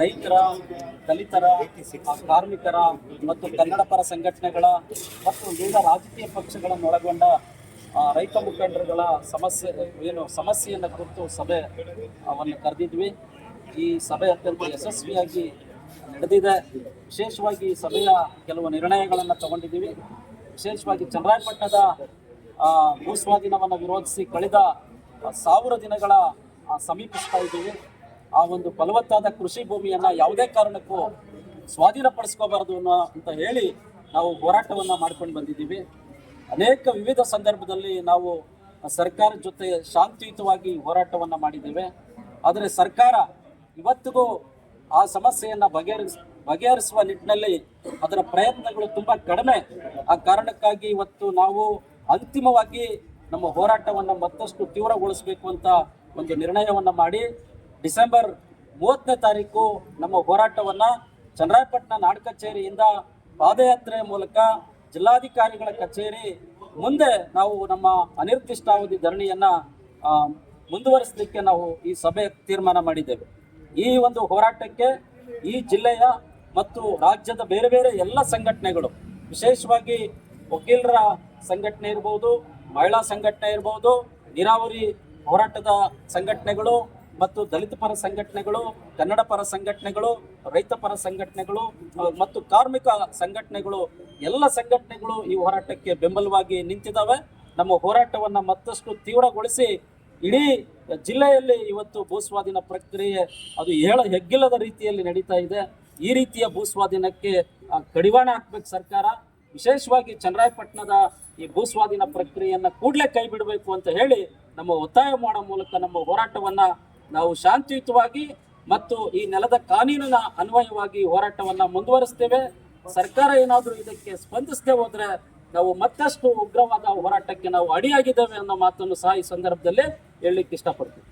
ರೈತರ ದಲಿತರ ಕಾರ್ಮಿಕರ ಮತ್ತು ಕನ್ನಡ ಪರ ಸಂಘಟನೆಗಳ ಮತ್ತು ವಿವಿಧ ರಾಜಕೀಯ ಪಕ್ಷಗಳನ್ನು ಒಳಗೊಂಡ ರೈತ ಮುಖಂಡರುಗಳ ಸಮಸ್ಯೆ ಏನು ಸಮಸ್ಯೆಯನ್ನು ಕುರಿತು ಸಭೆ ಅವನ್ನು ಕರೆದಿದ್ವಿ. ಈ ಸಭೆ ಅತ್ಯಂತ ಯಶಸ್ವಿಯಾಗಿ ನಡೆದಿದೆ. ವಿಶೇಷವಾಗಿ ಸಭೆಯ ಕೆಲವು ನಿರ್ಣಯಗಳನ್ನು ತಗೊಂಡಿದ್ದೀವಿ. ವಿಶೇಷವಾಗಿ ಚನ್ನರಾಯಪಟ್ಟಣದ ಆ, ಭೂಸ್ವಾಧೀನವನ್ನು ವಿರೋಧಿಸಿ ಕಳೆದ ಸಾವಿರ ದಿನಗಳ ಸಮೀಪಿಸ್ತಾ ಇದ್ದೀವಿ. ಆ ಒಂದು ಫಲವತ್ತಾದ ಕೃಷಿ ಭೂಮಿಯನ್ನ ಯಾವುದೇ ಕಾರಣಕ್ಕೂ ಸ್ವಾಧೀನಪಡಿಸ್ಕೋಬಾರದು ಅನ್ನೋ ಅಂತ ಹೇಳಿ ನಾವು ಹೋರಾಟವನ್ನ ಮಾಡ್ಕೊಂಡು ಬಂದಿದ್ದೀವಿ. ಅನೇಕ ವಿವಿಧ ಸಂದರ್ಭದಲ್ಲಿ ನಾವು ಸರ್ಕಾರದ ಜೊತೆ ಶಾಂತಿಯುತವಾಗಿ ಹೋರಾಟವನ್ನ ಮಾಡಿದ್ದೇವೆ. ಆದರೆ ಸರ್ಕಾರ ಇವತ್ತಿಗೂ ಆ ಸಮಸ್ಯೆಯನ್ನ ಬಗೆಹರಿಸ್, ಬಗೆಹರಿಸುವ ನಿಟ್ಟಿನಲ್ಲಿ ಅದರ ಪ್ರಯತ್ನಗಳು ತುಂಬಾ ಕಡಿಮೆ. ಆ ಕಾರಣಕ್ಕಾಗಿ ಇವತ್ತು ನಾವು ಅಂತಿಮವಾಗಿ ನಮ್ಮ ಹೋರಾಟವನ್ನು ಮತ್ತಷ್ಟು ತೀವ್ರಗೊಳಿಸಬೇಕು ಅಂತ ಒಂದು ನಿರ್ಣಯವನ್ನ ಮಾಡಿ ಡಿಸೆಂಬರ್ ಮೂವತ್ತನೇ ತಾರೀಕು ನಮ್ಮ ಹೋರಾಟವನ್ನ ಚನ್ನರಾಯಪಟ್ಟಣ ನಾಡ ಕಚೇರಿಯಿಂದ ಪಾದಯಾತ್ರೆ ಮೂಲಕ ಜಿಲ್ಲಾಧಿಕಾರಿಗಳ ಕಚೇರಿ ಮುಂದೆ ನಾವು ನಮ್ಮ ಅನಿರ್ದಿಷ್ಟಾವಧಿ ಧರಣಿಯನ್ನ ಮುಂದುವರಿಸಲಿಕ್ಕೆ ನಾವು ಈ ಸಭೆ ತೀರ್ಮಾನ ಮಾಡಿದ್ದೇವೆ. ಈ ಒಂದು ಹೋರಾಟಕ್ಕೆ ಈ ಜಿಲ್ಲೆಯ ಮತ್ತು ರಾಜ್ಯದ ಬೇರೆ ಬೇರೆ ಎಲ್ಲ ಸಂಘಟನೆಗಳು, ವಿಶೇಷವಾಗಿ ವಕೀಲರ ಸಂಘಟನೆ ಇರ್ಬೋದು, ಮಹಿಳಾ ಸಂಘಟನೆ ಇರ್ಬೋದು, ನೀರಾವರಿ ಹೋರಾಟದ ಸಂಘಟನೆಗಳು ಮತ್ತು ದಲಿತ ಪರ ಸಂಘಟನೆಗಳು, ಕನ್ನಡ ಪರ ಸಂಘಟನೆಗಳು, ರೈತ ಪರ ಸಂಘಟನೆಗಳು ಮತ್ತು ಕಾರ್ಮಿಕ ಸಂಘಟನೆಗಳು, ಎಲ್ಲ ಸಂಘಟನೆಗಳು ಈ ಹೋರಾಟಕ್ಕೆ ಬೆಂಬಲವಾಗಿ ನಿಂತಿದ್ದಾವೆ. ನಮ್ಮ ಹೋರಾಟವನ್ನು ಮತ್ತಷ್ಟು ತೀವ್ರಗೊಳಿಸಿ ಇಡೀ ಜಿಲ್ಲೆಯಲ್ಲಿ ಇವತ್ತು ಭೂಸ್ವಾಧೀನ ಪ್ರಕ್ರಿಯೆ ಅದು ಹೇಳ ಹೆಗ್ಗಿಲ್ಲದ ರೀತಿಯಲ್ಲಿ ನಡೀತಾ ಇದೆ. ಈ ರೀತಿಯ ಭೂಸ್ವಾಧೀನಕ್ಕೆ ಕಡಿವಾಣ ಹಾಕ್ಬೇಕು ಸರ್ಕಾರ. ವಿಶೇಷವಾಗಿ ಚನ್ನರಾಯಪಟ್ಟಣದ ಈ ಭೂಸ್ವಾಧೀನ ಪ್ರಕ್ರಿಯೆಯನ್ನು ಕೂಡಲೇ ಕೈ ಬಿಡಬೇಕು ಅಂತ ಹೇಳಿ ನಮ್ಮ ಒತ್ತಾಯ ಮಾಡೋ ಮೂಲಕ ನಮ್ಮ ಹೋರಾಟವನ್ನ ನಾವು ಶಾಂತಿಯುತವಾಗಿ ಮತ್ತು ಈ ನೆಲದ ಕಾನೂನಿನ ಅನ್ವಯವಾಗಿ ಹೋರಾಟವನ್ನ ಮುಂದುವರಿಸ್ತೇವೆ. ಸರ್ಕಾರ ಏನಾದರೂ ಇದಕ್ಕೆ ಸ್ಪಂದಿಸದೆ ಹೋದ್ರೆ ನಾವು ಮತ್ತಷ್ಟು ಉಗ್ರವಾದ ಹೋರಾಟಕ್ಕೆ ನಾವು ಅಡಿಯಾಗಿದ್ದೇವೆ ಅನ್ನೋ ಮಾತನ್ನು ಸಹ ಈ ಸಂದರ್ಭದಲ್ಲಿ ಹೇಳಲಿಕ್ಕೆ ಇಷ್ಟಪಡ್ತೀವಿ